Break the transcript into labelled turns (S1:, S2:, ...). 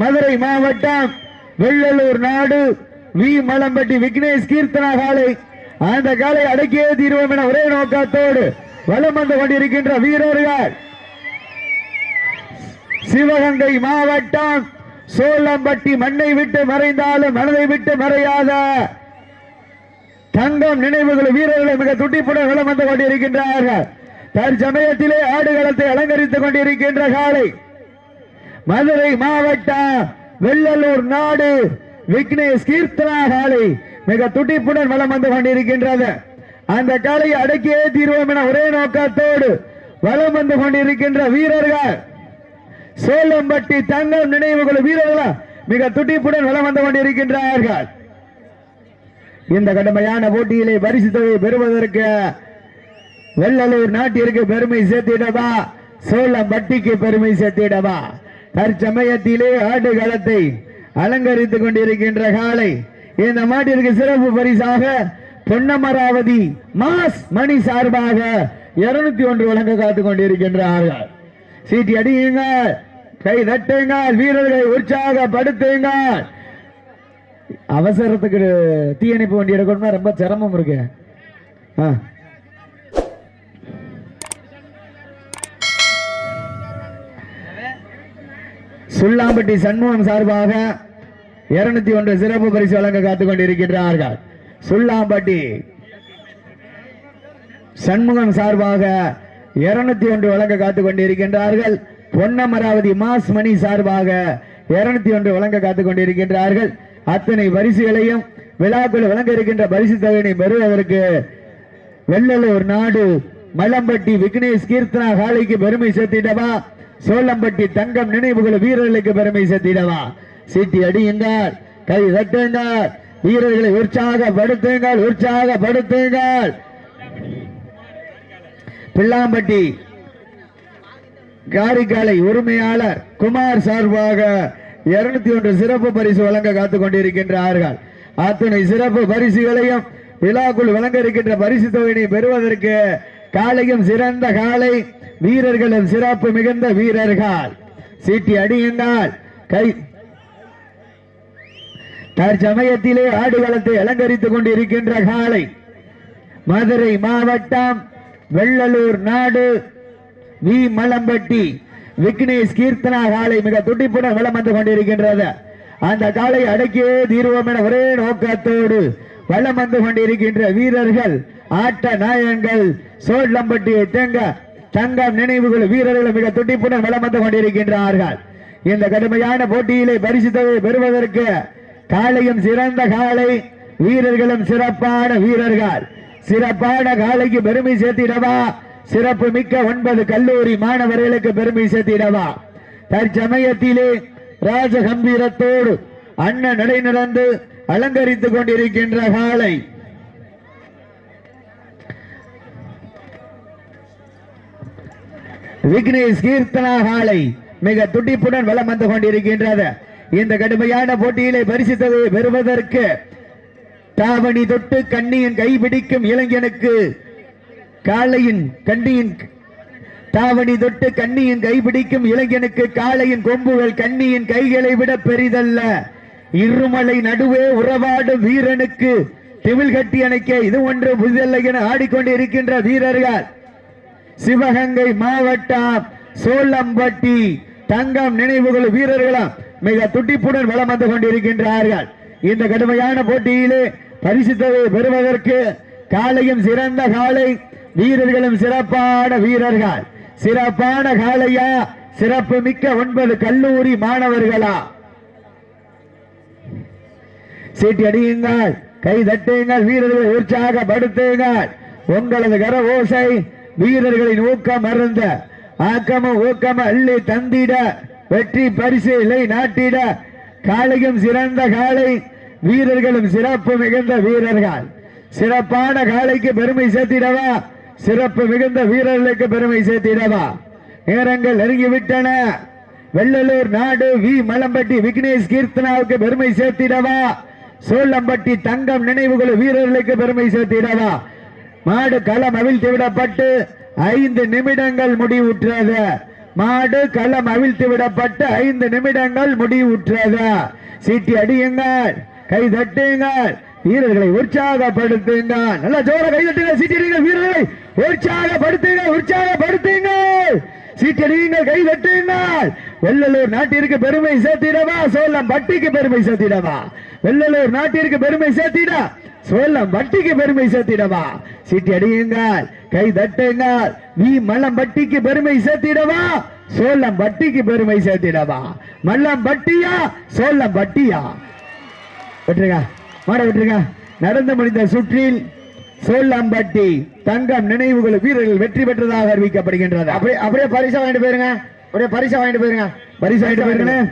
S1: மதுரை மாவட்டம் வெள்ளலூர் நாடு வி. மலம்பட்டி விக்னேஷ் கீர்த்தனா காலை. அந்த காலை அடக்கியே தீர்வோம் என ஒரே நோக்கத்தோடு வலம் வந்து கொண்டிருக்கின்ற வீரர்கள். சிவகங்கை மாவட்டம் சோளம்பட்டி மண்ணை விட்டு மறைந்தாலும் மனதை விட்டு மறையாத தங்கம் நினைவுகள் வீரர்களை மிக துட்டிப்புடன் வலம் வந்து கொண்டிருக்கின்றார்கள். தற்சமயத்திலே ஆடுகளத்தை அலங்கரித்துக் கொண்டிருக்கின்ற காலை. மதுரை மாவட்டம் வெள்ளலூர் நாடு விக்னேஷ் கீர்த்தனா காலை மிக துடிப்புடன் வலம் வந்து கொண்டிருக்கின்றது. அந்த காலை அடக்கியே தீர்வோம் என ஒரே நோக்கத்தோடு வலம் வந்து கொண்டிருக்கின்ற வீரர்கள். சேலம்பட்டி தங்கம் நினைவுகள் வீரர்கள் மிக துடிப்புடன் வலம் வந்து கொண்டிருக்கின்றார்கள். இந்த கடுமையான போட்டியிலே பரிசு தொகையை பெறுவதற்கு வெள்ளலூர் நாட்டிற்கு பெருமை சேர்த்திடவா? சோளம்பட்டிக்கு பெருமை சேர்த்திடவா? தற்சமயத்திலே ஆடுகளத்தை அலங்கரித்துக் கொண்டிருக்கின்ற காலை இந்த மாட்டிற்கு சிறப்பு பரிசாக பொன்னமராவதி மாஸ் மணி சார்பாக இருநூத்தி ஒன்று வழங்க காத்துக் கொண்டிருக்கின்றார்கள். சீட்டி அடியுங்கள் கை தட்டுங்கள் வீரர்களை உற்சாகப்படுத்துங்கள். அவசரத்துக்கு தீயணைப்பு வண்டி எடுக்கணும்னா ரொம்ப சிரமம் இருக்கு. ஆ. சுல்லாம்பட்டி சண்முகம் சார்பாக இருநூத்தி ஒன்று சிறப்பு பரிசு வழங்க காத்துக் கொண்டிருக்கின்றார்கள் சுல்லாம்பட்டி சண்முகம் சார்பாக இருநூத்தி ஒன்று வழங்க காத்துக் கொண்டிருக்கின்றார்கள் பொன்னமராவதி மாஸ் மணி சார்பாக இருநூத்தி ஒன்று வழங்க காத்துக் கொண்டிருக்கின்றார்கள் அத்தனை பரிசுகளையும் விழாக்குள் வழங்க இருக்கின்ற பரிசு தொகையினை பெறுவதற்கு வெள்ளலூர் நாடு மலம்பட்டி விக்னேஷ் கீர்த்தனா காளிக்கு பெருமை சேர்த்திட்டவா சோளம்பட்டி தங்கம் நினைவுகள் வீரர்களுக்கு பெருமை சேர்த்திடவா? சீட்டி அடியுங்கள் கை தட்டுங்கள் வீரர்களை உற்சாகப்படுத்துங்கள் உற்சாகப்படுத்துங்கள். பிள்ளாம்பட்டி காரிக்காலை உரிமையாளர் குமார் சார்பாக இருநூத்தி ஒன்று சிறப்பு பரிசு வழங்க காத்துக் கொண்டிருக்கின்றார்கள். அத்தனை சிறப்பு பரிசுகளையும் விழாக்குள் வழங்க இருக்கின்ற பரிசு தொகையினை பெறுவதற்கு காலையும் சிறந்த காலை வீரர்களும் சிறப்பு மிகுந்த வீரர்கள். சீட்டி அடியுங்கள். கை. தற்சமயத்திலே ஆடுகளத்தை அலங்கரித்துக் கொண்டிருக்கின்ற காலை மதுரை மாவட்டம் வெள்ளலூர் நாடு வி. மலம்பட்டி. விக்னேஷ் கீர்த்தனா காலை மிக துடிப்புடன் வலம் வந்து கொண்டிருக்கின்றது. அந்த காலை அடக்கியே தீர்வோம் என ஒரே நோக்கத்தோடு வலம் வந்து கொண்டிருக்கின்ற வீரர்கள் ஆட்ட நாயகங்கள் சோழம்பட்டியை தேங்க தங்கம் நினைவுகள் வீரர்கள் மிக துடிப்புடன் வலம் வந்து கொண்டிருக்கின்றார்கள். இந்த கடுமையான போட்டியிலே பரிசு பெறுவதற்கு காலையும் சிறந்த காலை வீரர்களும் சிறப்பான வீரர்கள். சிறப்பான காலைக்கு பெருமை சேர்த்திடவா? சிறப்பு மிக்க ஒன்பது கல்லூரி மாணவர்களுக்கு பெருமை சேர்த்திடவா? தற்சமயத்திலே ராஜ கம்பீரத்தோடு அண்ணன் நடை நடந்து அலங்கரித்துக் கொண்டிருக்கின்ற காலை. விக்னேஷ் கீர்த்தனா காலை மிக துடிப்புடன் வளம் வந்து கொண்டிருக்கின்றது. இந்த கடுமையான போட்டியிலே பரிசித்தது பெறுவதற்கு தாவணி தொட்டு கண்ணியின் கைபிடிக்கும் இளைஞனுக்கு காளையின் கண்ணியின் தாவணி தொட்டு கண்ணியின் கைபிடிக்கும் இளைஞனுக்கு காளையின் கொம்புகள் கண்ணியின் கைகளை விட பெரிதல்ல. இருமலை நடுவே உறவாடும் வீரனுக்கு திமிழ் கட்டி அணைக்க இது ஒன்று புதிதல்ல என ஆடிக்கொண்டிருக்கின்ற வீரர்கள். சிவகங்கை மாவட்டம் சோளம்பட்டி தங்கம் நினைவுகள் வீரர்களும் மிக துட்டிப்புடன் வளம் வந்து கொண்டிருக்கின்றார்கள். இந்த கடுமையான போட்டியிலே பரிசு தொகையை பெறுவதற்கு காலையும் சிறந்த காலை வீரர்களும் சிறப்பான வீரர்கள். சிறப்பான காலையா? சிறப்பு மிக்க ஒன்பது கல்லூரி மாணவர்களா? சீட்டி அடியுங்கள் கை தட்டுங்கள் வீரர்களை உற்சாகப்படுத்துங்கள். உங்களது கர ஓசை வீரர்களின் ஊக்கம் அருந்த ஆக்கமும் ஊக்கம் அள்ளி தந்திட வெற்றி பரிசு இல்லை நாட்டிட. காலையும் சிறந்த காலை வீரர்களும் சிறப்பு மிகுந்த வீரர்கள். சிறப்பான காலைக்கு பெருமை சேர்த்திடவா? சிறப்பு மிகுந்த வீரர்களுக்கு பெருமை சேர்த்திடவா? நேரங்கள் நெருங்கிவிட்டன. வெள்ளலூர் நாடு வி மலம்பட்டி விக்னேஷ் கீர்த்தனாவுக்கு பெருமை சேர்த்திடவா? சோழம்பட்டி தங்கம் நினைவுகள் வீரர்களுக்கு பெருமை சேர்த்திடவா? மாடு களம் அவிழ்த்து விடப்பட்டு ஐந்து நிமிடங்கள் முடிவுற்றது. மாடு களம் அவிழ்த்து விடப்பட்டு ஐந்து நிமிடங்கள் முடிவுற்றது. சீட்டி அடியுங்கள் கை தட்டுங்கள் வீரர்களை உற்சாகப்படுத்துங்க நல்லா ஜோர கை தட்டுங்க சீட்டி வீரர்களை உற்சாகப்படுத்துங்க உற்சாகப்படுத்துங்கள். சீட்டி அடியுங்கள் கை தட்டுங்கள். வெள்ளலூர் நாட்டிற்கு பெருமை சேர்த்திடவா? சோழம் பட்டிக்கு பெருமை சேர்த்திடவா? வெள்ளலூர் நாட்டிற்கு பெருமை சேர்த்திட? சோழம் பட்டிக்கு பெருமை சேர்த்திடவா? சீட்டி அடியுங்கள் கை தட்டுங்கள். நீ மலம் பட்டிக்கு பெருமை சேர்த்திடவா? சோழம் பட்டிக்கு பெருமை சேர்த்திடவா? மல்லம் பட்டியா சோழம் பட்டியா விட்டுருங்க. மாட விட்டுருங்க. நடந்து முடிந்த சுற்றில் சோழம்பட்டி தங்கம் நினைவுகள் வீரர்கள் வெற்றி பெற்றதாக அறிவிக்கப்படுகின்றது.
S2: அப்படியே அப்படியே பரிசா வாங்கிட்டு போயிருங்க. அப்படியே பரிசா வாங்கிட்டு போயிருங்க.
S1: பரிசு வாங்கிட்டு போயிருங்களேன்